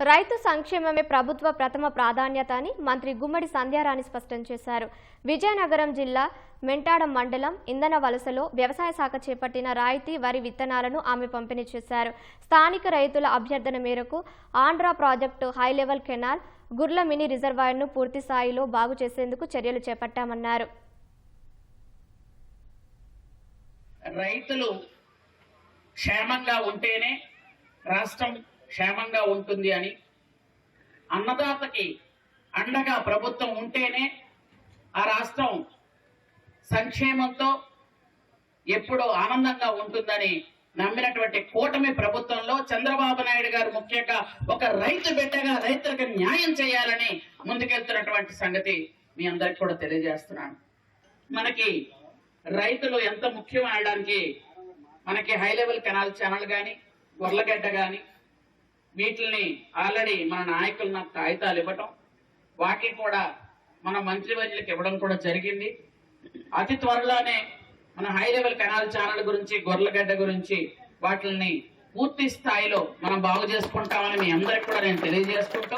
రైతు సంక్షేమమే ప్రభుత్వ ప్రథమ ప్రాధాన్యత అని మంత్రి గుమ్మడి సంధ్యారాణి స్పష్టం చేశారు. విజయనగరం జిల్లా మెంటాడ మండలం ఇంధన వలసలో వ్యవసాయ శాఖ చేపట్టిన రాయితీ వరి విత్తనాలను ఆమె పంపిణీ చేశారు. స్థానిక రైతుల అభ్యర్థన మేరకు Andhra project high level canal Gurla mini రిజర్వాయర్ను పూర్తి స్థాయిలో బాగు చేసేందుకు చర్యలు చేపట్టామన్నారు. రైతులు క్షేమంగా ఉంటేనే రాష్ట్రం క్షేమంగా ఉంటుంది అని. అన్నదాతకి అండగా ప్రభుత్వం ఉంటేనే ఆ రాష్ట్రం సంక్షేమంతో ఎప్పుడూ ఆనందంగా ఉంటుందని నమ్మినటువంటి కూటమి ప్రభుత్వంలో చంద్రబాబు నాయుడు గారు ముఖ్యంగా ఒక రైతు బిడ్డగా రైతులకు న్యాయం చేయాలని ముందుకెళ్తున్నటువంటి సంగతి మీ అందరికి కూడా తెలియజేస్తున్నాను. మనకి రైతులు ఎంత ముఖ్యం అనడానికి మనకి హై లెవెల్ కెనాల్ ఛానల్ కానీ గొర్లగడ్డ కానీ వీటిని ఆల్రెడీ మన నాయకులు నాకు కాగితాలు ఇవ్వటం వాటిని కూడా మన మంత్రివర్యులకు ఇవ్వడం కూడా జరిగింది. అతి త్వరలోనే మన హై లెవెల్ కెనాల్ ఛానల్ గురించి గొర్రెలగడ్డ గురించి వాటిని పూర్తి స్థాయిలో మనం బాగు చేసుకుంటామని మీ అందరికి కూడా నేను తెలియజేసుకుంటూ